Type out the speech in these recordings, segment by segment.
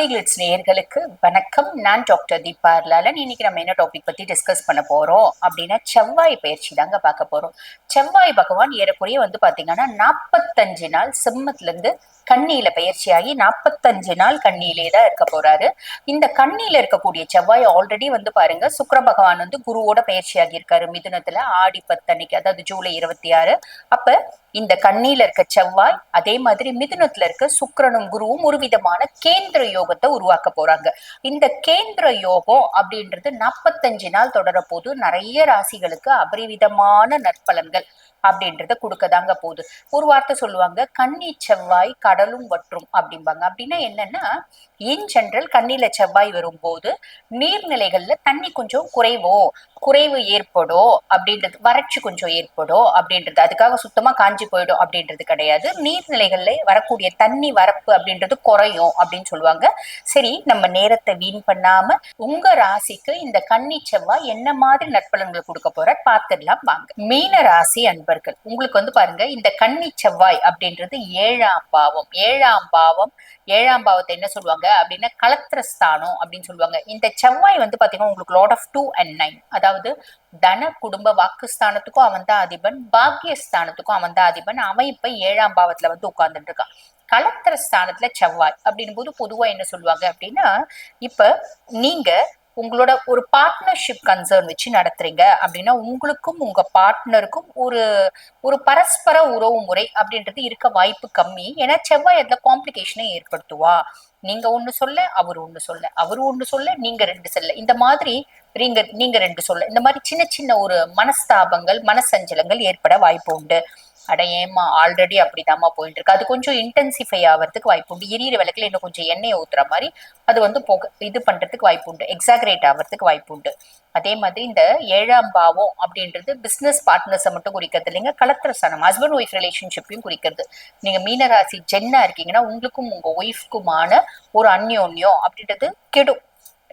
பக்தி கிளிட்ஸ் நேயர்களுக்கு வணக்கம். நான் டாக்டர் தீபா லாலன் இன்னைக்கு நம்ம என்ன டாபிக் பத்தி டிஸ்கஸ் பண்ண போறோம் அப்படின்னா செவ்வாய் பயிற்சி தாங்க பார்க்க போறோம். செவ்வாய் பகவான் ஏறக்குறைய வந்து பாத்தீங்கன்னா நாற்பத்தஞ்சு நாள் சிம்மத்துல இருந்து கண்ணியில பயிற்சியாகி நாற்பத்தஞ்சு நாள் கண்ணியிலே தான் இருக்க போறாரு. இந்த கண்ணியில இருக்கக்கூடிய செவ்வாய் ஆல்ரெடி வந்து பாருங்க சுக்கர பகவான் வந்து குருவோட பயிற்சியாகி இருக்காரு மிதுனத்துல ஆடி பத்தன்னைக்கு அதாவது ஜூலை இருபத்தி ஆறு அப்ப இந்த கண்ணியில இருக்க செவ்வாய் அதே மாதிரி மிதுனத்துல இருக்க சுக்கரனும் குருவும் ஒரு விதமான கேந்திர யோகத்தை உருவாக்க போறாங்க. இந்த கேந்திர யோகம் அப்படின்றது நாற்பத்தஞ்சு நாள் தொடர போது நிறைய ராசிகளுக்கு அபரிவிதமான நற்பலன்கள். அப்படின்றத கொடுக்கதாங்க போகுது. ஒரு வார்த்தை சொல்லுவாங்க கன்னி செவ்வாய் கடலும் வற்றும் அப்படிம்பாங்க. அப்படின்னா என்னன்னா இன் ஜென்ரல் கண்ணில செவ்வாய் வரும்போது நீர்நிலைகள்ல தண்ணி கொஞ்சம் குறைவோ குறைவு ஏற்படும் அப்படின்றது வறட்சி கொஞ்சம் ஏற்படும் அப்படின்றது அதுக்காக சுத்தமா காஞ்சி போயிடும் அப்படின்றது கிடையாது. நீர்நிலைகள்ல வரக்கூடிய தண்ணி வரப்பு அப்படின்றது குறையும் அப்படின்னு சொல்லுவாங்க. சரி நம்ம நேரத்தை வீண் பண்ணாம உங்க ராசிக்கு இந்த கன்னி செவ்வாய் என்ன மாதிரி நற்பலன்கள் கொடுக்க போற பார்த்துடலாம் வாங்க. மீன ராசி அன்பர்கள் உங்களுக்கு வந்து பாருங்க இந்த கன்னி செவ்வாய் அப்படின்றது ஏழாம் பாவம். ஏழாம் பாவம் ஏழாம் பாவத்தை என்ன சொல்லுவாங்க அப்படின்னா கலத்திரஸ்தானம் அப்படின்னு சொல்லுவாங்க. இந்த செவ்வாய் வந்து பாத்தீங்கன்னா உங்களுக்கு lord of two and nine அதாவது தன குடும்ப வாக்குஸ்தானத்துக்கும் அவன் தான் அதிபன் பாக்கியஸ்தானத்துக்கும் அவன் தான் அதிபன். அவன் இப்ப ஏழாம் பாவத்துல வந்து உட்கார்ந்துட்டு இருக்கான். கலத்திர ஸ்தானத்துல செவ்வாய் அப்படின்னும் போது பொதுவா என்ன சொல்லுவாங்க அப்படின்னா இப்ப நீங்க உங்களோட ஒரு பார்ட்னர்ஷிப் கன்சர்ன் வச்சு நடத்துறீங்க அப்படின்னா உங்களுக்கும் உங்க பார்ட்னருக்கும் ஒரு ஒரு பரஸ்பர உறவு முறை அப்படின்றது இருக்க வாய்ப்பு கம்மி. ஏன்னா செவ்வாய் அதுல காம்ப்ளிகேஷனை ஏற்படுத்துவா. நீங்க ஒண்ணு சொல்ல அவர் ஒண்ணு சொல்ல. அவர் ஒண்ணு சொல்ல நீங்க ரெண்டு சொல்ல. இந்த மாதிரி நீங்க நீங்க ரெண்டு சொல்ல. இந்த மாதிரி சின்ன சின்ன ஒரு மனஸ்தாபங்கள் மனசஞ்சலங்கள் ஏற்பட வாய்ப்பு உண்டு. அட ஏமா ஆல்ரெடி அப்படிதாம்மா போயிட்டு இருக்கு அது கொஞ்சம் இன்டென்சிஃபை ஆகிறதுக்கு வாய்ப்பு உண்டு. எரியிற விளக்குல இன்னும் கொஞ்சம் எண்ணெய் ஊத்துற மாதிரி அது வந்து போக இது பண்றதுக்கு வாய்ப்பு உண்டு. எக்ஸாகரேட் ஆகிறதுக்கு வாய்ப்பு உண்டு. அதே மாதிரி இந்த ஏழாம் பாவம் அப்படின்றது பிசினஸ் பார்ட்னர்ஸை மட்டும் குறிக்கிறது இல்லைங்க கலத்திர சனம் ஹஸ்பண்ட் ஒய்ஃப் ரிலேஷன்ஷிப்பையும் குறிக்கிறது. நீங்க மீனராசி ஜென்னா இருக்கீங்கன்னா உங்களுக்கும் உங்க ஒய்ஃப்க்குமான ஒரு அந்யோன்யம் அப்படின்றது கெடும்.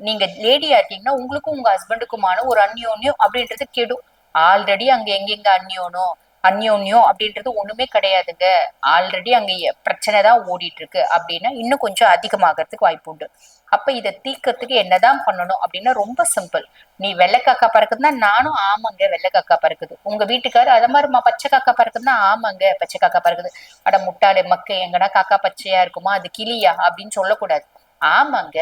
நீங்க லேடியா இருக்கீங்கன்னா உங்களுக்கும் உங்க ஹஸ்பண்டுக்குமான ஒரு அந்யோன்யம் அப்படின்றது கெடும். ஆல்ரெடி அங்க எங்கெங்க அந்யோனோ அந்யோன்யம் அப்படின்றது ஒண்ணுமே கிடையாதுங்க. ஆல்ரெடி அங்க பிரச்சனை தான் ஓடிட்டு இருக்கு அப்படின்னா இன்னும் கொஞ்சம் அதிகமாகறதுக்கு வாய்ப்பு உண்டு. அப்ப இதை தீர்க்கறதுக்கு என்னதான் பண்ணணும் அப்படின்னா ரொம்ப சிம்பிள் நீ வெள்ளை காக்கா பறக்குதுன்னா நானும் ஆமாங்க வெள்ளை காக்கா பறக்குது. உங்க வீட்டுக்காரு அத மாதிரிமா பச்சை காக்கா பறக்குதுன்னா ஆமாங்க பச்சை காக்கா பறக்குது. அட முட்டாளு மக்கை எங்கடா காக்கா பச்சையா இருக்குமா? அது கிளியா? அப்படின்னு சொல்லக்கூடாது. ஆமாங்க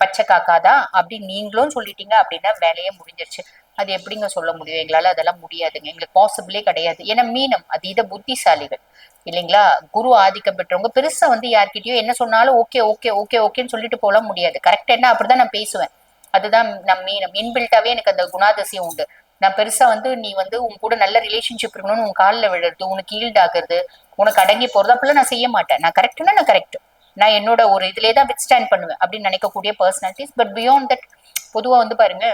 பச்சை காக்கா தான். அப்படின்னு நீங்களும் சொல்லிட்டீங்க அப்படின்னா வேலையே முடிஞ்சிருச்சு. அது எப்படிங்க சொல்ல முடியும்? எங்களால அதெல்லாம் முடியாதுங்க. எங்களுக்கு பாசிபிளே கிடையாது. ஏன்னா மீனம் அதீத புத்திசாலிகள். இல்லைங்களா? குரு ஆதிக்கம் பெற்றவங்க. பெருசா வந்து யார்கிட்டயோ என்ன சொன்னாலும் ஓகே ஓகே ஓகே ஓகேன்னு சொல்லிட்டு போல முடியாது. கரெக்ட் என்ன? அப்படிதான் நான் பேசுவேன். அதுதான் நம் மீனம். இன்பில்ட்டாவே எனக்கு அந்த குணாதிசயம் உண்டு. நான் பெருசா வந்து நீ வந்து உன் கூட நல்ல ரிலேஷன்ஷிப் இருக்கணும்னு உன் காலில் விழுறது உனக்கு ஈல்ட் ஆகுறது உனக்கு அடங்கி போறது அப்பெல்லாம் நான் செய்ய மாட்டேன். நான் கரெக்ட்னா நான் கரெக்ட் நான் என்னோட ஒரு இதுலேயே தான் வித் ஸ்டாண்ட் பண்ணுவேன். அப்படின்னு நினைக்கக்கூடிய பர்சனாலிட்டிஸ் பட் பியாண்ட் தட் பொதுவாக வந்து பாருங்க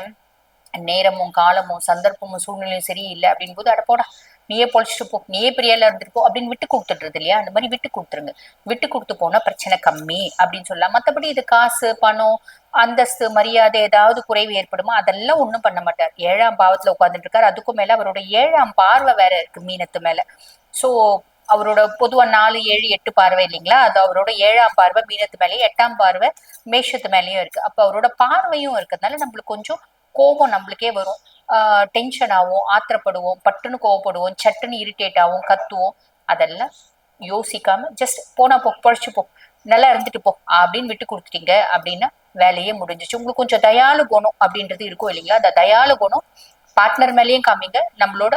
நேரமும் காலமும் சந்தர்ப்பமும் சூழ்நிலையும் சரியில்லை அப்படின்னு போது அடப்போடா நீயே பொழிச்சிட்டு போ நீயே பெரியால இருந்துட்டு போ அப்படின்னு விட்டு கொடுத்துட்றது இல்லையா? அந்த மாதிரி விட்டு கொடுத்துருங்க. விட்டு கொடுத்து போனா பிரச்சனை கம்மி அப்படின்னு சொல்லலாம். மற்றபடி இது காசு பணம் அந்தஸ்து மரியாதை ஏதாவது குறைவு ஏற்படுமோ? அதெல்லாம் ஒன்றும் பண்ண மாட்டார். ஏழாம் பாவத்துல உட்காந்துட்டு இருக்காரு. அதுக்கும் மேல அவரோட ஏழாம் பார்வை வேற இருக்கு மீனத்து மேல. ஸோ அவரோட பொதுவா நாலு ஏழு எட்டு பார்வை இல்லைங்களா? அது அவரோட ஏழாம் பார்வை மீனத்து மேலேயும் எட்டாம் பார்வை மேஷத்து மேலேயும் இருக்கு. அப்ப அவரோட பார்வையும் இருக்கிறதுனால நம்மளுக்கு கொஞ்சம் கோபம் நம்மளுக்கே வரும். டென்ஷன் ஆகும் ஆத்திரப்படுவோம் பட்டுன்னு கோவப்படுவோம் சட்டுன்னு இரிட்டேட் ஆகும் கத்துவோம். அதெல்லாம் யோசிக்காம ஜஸ்ட் போனா போ பொழைச்சு போ நல்லா இருந்துட்டு போ அப்படின்னு விட்டு கொடுத்துட்டீங்க அப்படின்னா வேலையே முடிஞ்சிச்சு. உங்களுக்கு கொஞ்சம் தயாலு குணம் அப்படின்றது இருக்கும் இல்லைங்களா? அந்த தயாலு குணம் பார்ட்னர் மேலேயும் காமிங்க நம்மளோட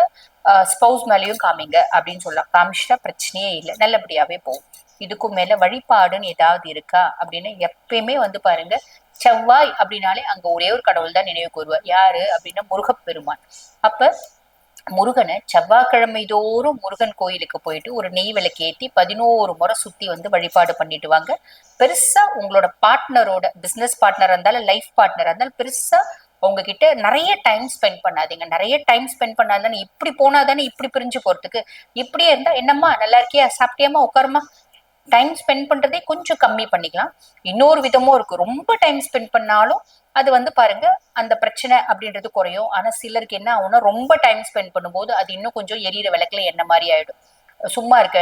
ஸ்பௌஸ் மேலேயும் காமிங்க அப்படின்னு சொல்லலாம். காமிச்சிட்டா பிரச்சனையே இல்லை. நல்லபடியாவே போகும். இதுக்கும் மேல வழிபாடுன்னு ஏதாவது இருக்கா? அப்படின்னு எப்பயுமே வந்து பாருங்க செவ்வாய் அப்படின்னாலே அங்க ஒரே ஒரு கடவுள் தான் நினைவு கூறுவார். யாரு? அப்படின்னா முருகப்பெருமான். அப்ப முருகனை செவ்வாய்க்கிழமை தோறும் முருகன் கோயிலுக்கு போயிட்டு ஒரு நெய் விளக்கு ஏற்றி பதினோரு முறை சுத்தி வந்து வழிபாடு பண்ணிட்டு வாங்க. பெருசா உங்களோட பார்ட்னரோட பிசினஸ் பார்ட்னர் இருந்தாலும் லைஃப் பார்ட்னரா இருந்தாலும் பெருசா உங்ககிட்ட நிறைய டைம் ஸ்பெண்ட் பண்ணாதீங்க. நிறைய டைம் ஸ்பெண்ட் பண்ணாதானே இப்படி போனாதானே இப்படி பிரிஞ்சு போறதுக்கு. இப்படியே இருந்தா என்னம்மா நல்லா இருக்கியா? சாப்பிட்டியாமா உட்காருமா டைம் ஸ்பெண்ட் பண்றதே கொஞ்சம் கம்மி பண்ணிக்கலாம். இன்னொரு விதமும் இருக்கு. ரொம்ப டைம் ஸ்பெண்ட் பண்ணாலும் அது வந்து பாருங்க அந்த பிரச்சனை அப்படின்றது குறையும். ஆனா சிலருக்கு என்ன ஆகும்னா ரொம்ப டைம் ஸ்பெண்ட் பண்ணும்போது அது இன்னும் கொஞ்சம் எரியிற விளக்குல என்ன மாதிரி ஆயிடும். சும்மா இருக்க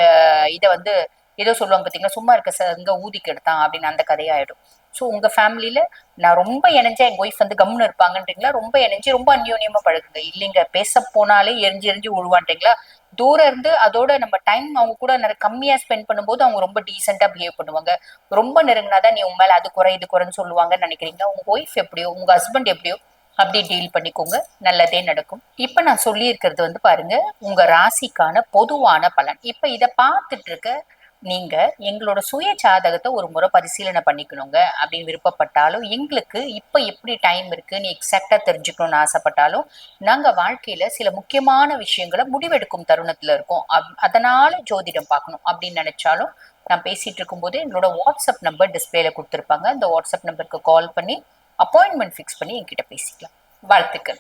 இதை வந்து ஏதோ சொல்லுவாங்க பார்த்தீங்களா? சும்மா இருக்க சங்க ஊதிக்கு எடுத்தான் அப்படின்னு அந்த கதையாயிடும் ஸோ உங்க ஃபேமிலியில நான் ரொம்ப இணைஞ்சா எங்க ஒய்ஃப் வந்து கம்னு இருப்பாங்கன்றீங்களா? ரொம்ப இணைஞ்சு ரொம்ப அந்யோன்யமா பழகுங்க. இல்லைங்க பேச போனாலே எரிஞ்சு எரிஞ்சு உழுவான்றீங்களா? தூரம் இருந்து அதோட நம்ம டைம் அவங்க கூட நிறைய கம்மியா ஸ்பெண்ட் பண்ணும்போது அவங்க ரொம்ப டீசெண்டா பிஹேவ் பண்ணுவாங்க. ரொம்ப நெருங்கினாதான் நீ உங்க மேல அது குறை இது குறைன்னு சொல்லுவாங்கன்னு நினைக்கிறீங்க. உங்க ஒய்ஃப் எப்படியோ உங்க ஹஸ்பண்ட் எப்படியோ அப்படி டீல் பண்ணிக்கோங்க. நல்லதே நடக்கும். இப்ப நான் சொல்லி இருக்கிறது வந்து பாருங்க உங்க ராசிக்கான பொதுவான பலன். இப்ப இதை பார்த்துட்டு இருக்க நீங்க எங்களோட சுய ஜாதகத்தை ஒரு முறை பரிசீலனை பண்ணிக்கணுங்க அப்படின்னு விருப்பப்பட்டாலும் எங்களுக்கு இப்ப எப்படி டைம் இருக்கு நீ எக்ஸாக்டா தெரிஞ்சுக்கணும்னு ஆசைப்பட்டாலும் நாங்க வாழ்க்கையில சில முக்கியமான விஷயங்களை முடிவெடுக்கும் தருணத்துல இருக்கோம். அப்- அதனால ஜோதிடம் பார்க்கணும் அப்படின்னு நினைச்சாலும் நான் பேசிட்டு இருக்கும்போது எங்களோட வாட்ஸ்அப் நம்பர் டிஸ்பிளேல கொடுத்துருப்பாங்க. அந்த வாட்ஸ்அப் நம்பருக்கு கால் பண்ணி அப்பாயின்மெண்ட் ஃபிக்ஸ் பண்ணி என்கிட்ட பேசிக்கலாம். வாழ்த்துக்கள்.